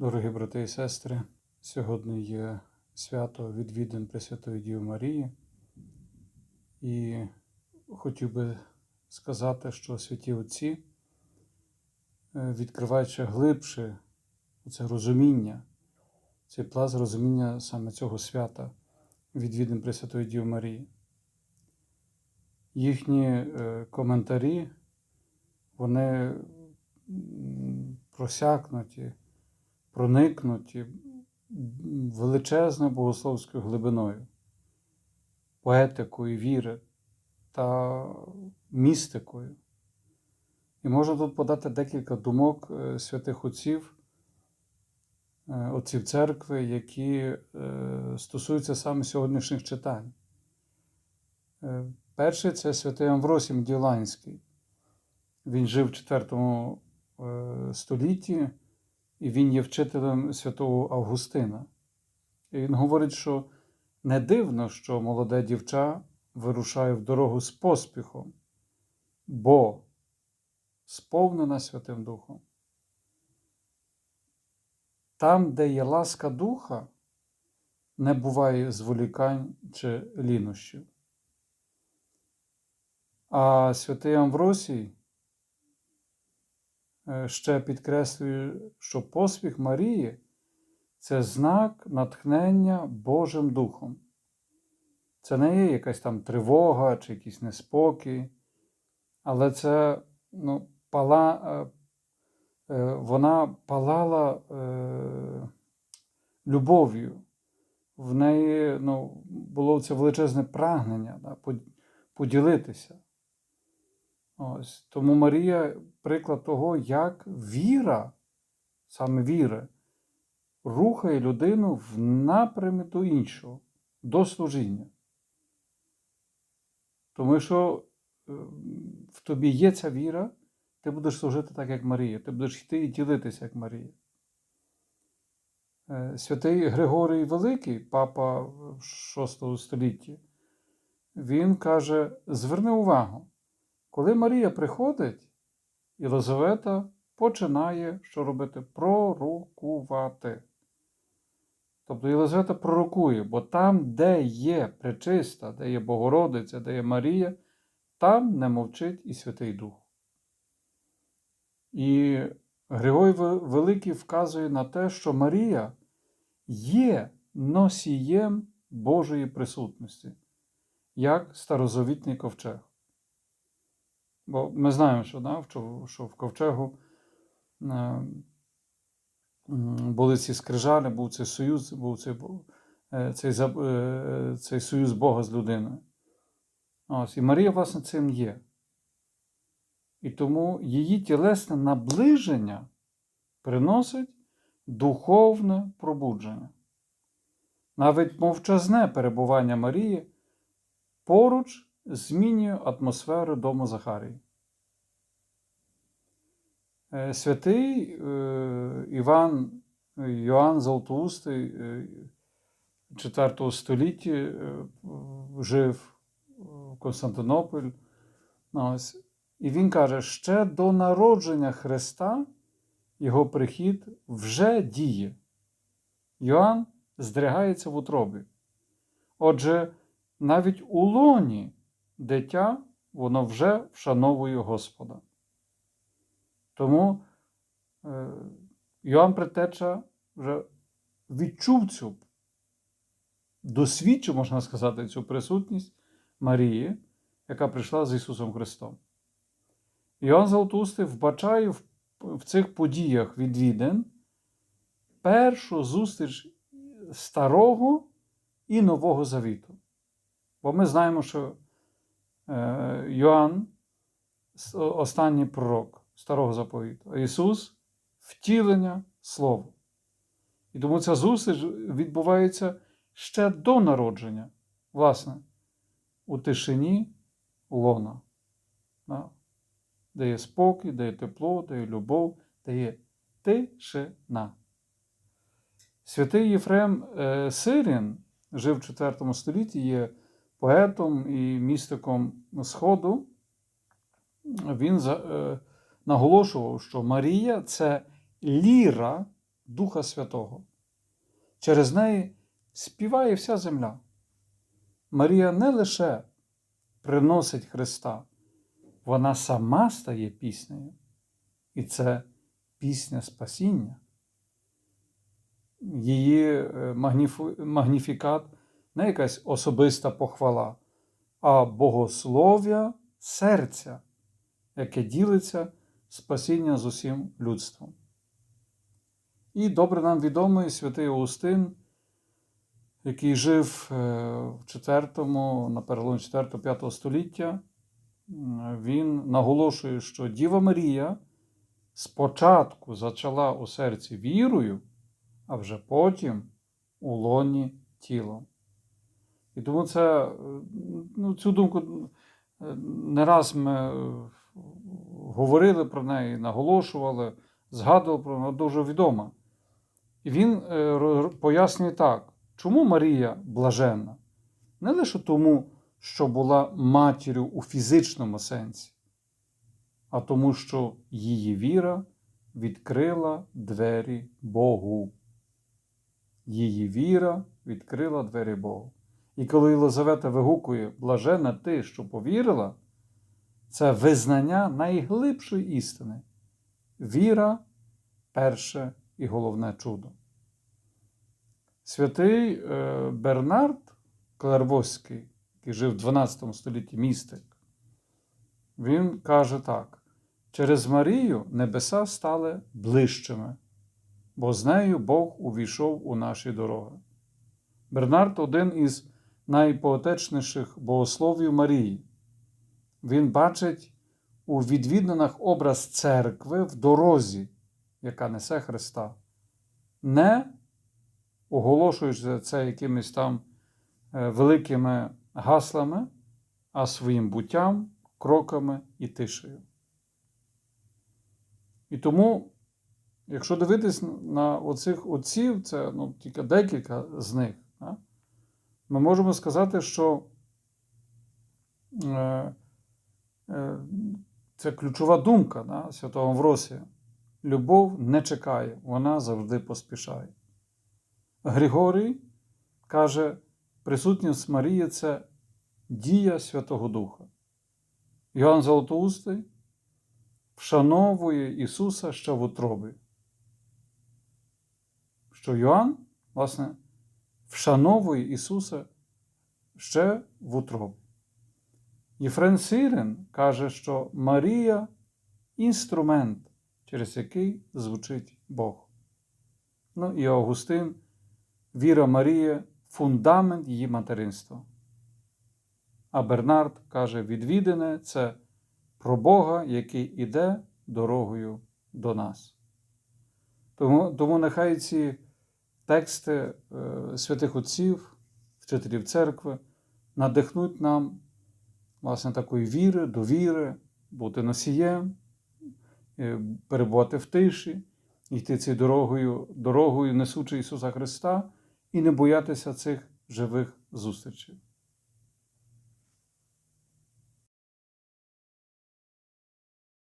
Дорогі брати і сестри, сьогодні є свято відвідин Пресвятої Діви Марії, і хотів би сказати, що святі Отці, е, відкриваючи глибше це розуміння, цей пласт розуміння саме цього свята, відвідин Пресвятої Діви Марії. Їхні е, коментарі, вони просякнуті проникнуті величезною богословською глибиною, поетикою віри та містикою. І можна тут подати декілька думок е, святих отців, е, отців церкви, які е, стосуються саме сьогоднішніх читань. Перший це святий Амвросій Мділанський. Він жив в IV столітті і він є вчителем святого Августина. І він говорить, що не дивно, що молоде дівча вирушає в дорогу з поспіхом, бо сповнена Святим Духом. Там, де є ласка духа, не буває зволікань чи лінощів. А святий Амвросій ще підкреслює, що поспіх Марії це знак натхнення Божим Духом. Це не є якась там тривога чи якийсь неспокій, але це ну, пала, е, е, вона палала е, любов'ю. В неї ну, було це величезне прагнення да, поділитися. Ось. Тому Марія приклад того, як віра, саме віра, рухає людину в напрямі до іншого, до служіння. Тому що е, в тобі є ця віра, ти будеш служити так, як Марія, ти будеш йти і ділитися, як Марія. Е, Святий Григорій Великий, папа VI столітті, він каже: зверни увагу, коли Марія приходить, Єлизавета починає що робити? Пророкувати. Тобто Єлизавета пророкує, бо там, де є пречиста, де є Богородиця, де є Марія, там не мовчить і Святий Дух. І Григорій Великий вказує на те, що Марія є носієм Божої присутності, як старозавітний ковчег. Бо ми знаємо, що, да, що, в ковчегу е, були ці скрижалі, був цей союз, був цей, е, цей, е, цей союз Бога з людиною. Ось, і Марія, власне, цим є. І тому її тілесне наближення приносить духовне пробудження. Навіть мовчазне перебування Марії поруч змінює атмосферу дому Захарії. Е, Святий е, Іван Йоанн Золотоустий е, 4 столітті е, жив в Константинополь. Ну, Ось. І він каже, ще до народження Христа його прихід вже діє. Йоанн здригається в утробі. Отже, навіть у лоні дитя воно вже вшановує Господа. Тому е, Йоанн Предтеча вже відчув цю, досвідчив, можна сказати, цю присутність Марії, яка прийшла з Ісусом Христом. Йоанн Золотоустий вбачає в, цих подіях відвідин першу зустріч старого і Нового Завіту. Бо ми знаємо, що Йоанн останній пророк старого заповіту, Ісус втілення Слова. І тому ця зустріч відбувається ще до народження, власне, у тишині лона, де є спокій, де є тепло, де є любов, де є тишина. Святий Єфрем е, Сирін жив в IV столітті, є поетом і містиком Сходу. Він е, наголошував, що Марія це ліра Духа Святого. Через неї співає вся земля. Марія не лише приносить Христа, вона сама стає піснею. І це пісня спасіння. Її е, магніфікат не якась особиста похвала, а богослов'я серця, яке ділиться спасіння з усім людством. І добре нам відомий святий Аустин, який жив е, в 4, на переломі 4-5 століття, він наголошує, що Діва Марія спочатку зачала у серці вірою, а вже потім у лоні тілом. І тому це, е, ну, цю думку е, не раз ми е, говорили про неї, наголошували, згадували про неї, дуже відома. І він пояснює так, чому Марія блаженна? Не лише тому, що була матір'ю у фізичному сенсі, а тому, що її віра відкрила двері Богу. Її віра відкрила двері Богу. І коли Єлизавета вигукує блажена ти, що повірила, це визнання найглибшої істини. Віра перше і головне чудо. Святий е, Бернард Клервоський, який жив в 12 столітті містик, він каже так: через Марію небеса стали ближчими, бо з нею Бог увійшов у наші дороги. Бернард один із найпоетичніших богословів Марії. Він бачить у відвідинах образ церкви в дорозі, яка несе Христа, не оголошуючи це якимись там е, великими гаслами, а своїм буттям, кроками і тишею. І тому, якщо дивитись на оцих отців, це ну, тільки декілька з них, да, ми можемо сказати, що е, е, це ключова думка да, святого Амвросія. Любов не чекає, вона завжди поспішає. Григорій каже, присутність Марії це дія Святого Духа. Йоанн Золотоустий вшановує Ісуса ще в утробі. Що Йоанн, власне, вшановує Ісуса ще в утробі. Єфрен Сирин каже, що Марія інструмент, через який звучить Бог. Ну і Августин, віра Марії фундамент її материнства. А Бернард каже: відвідане це про Бога, який іде дорогою до нас. Тому, тому нехай ці тексти е, святих отців, вчителів церкви надихнуть нам власне такої віри, довіри, бути носієм, е, перебувати в тиші, йти цією дорогою, дорогою, несучи Ісуса Христа, і не боятися цих живих зустрічей.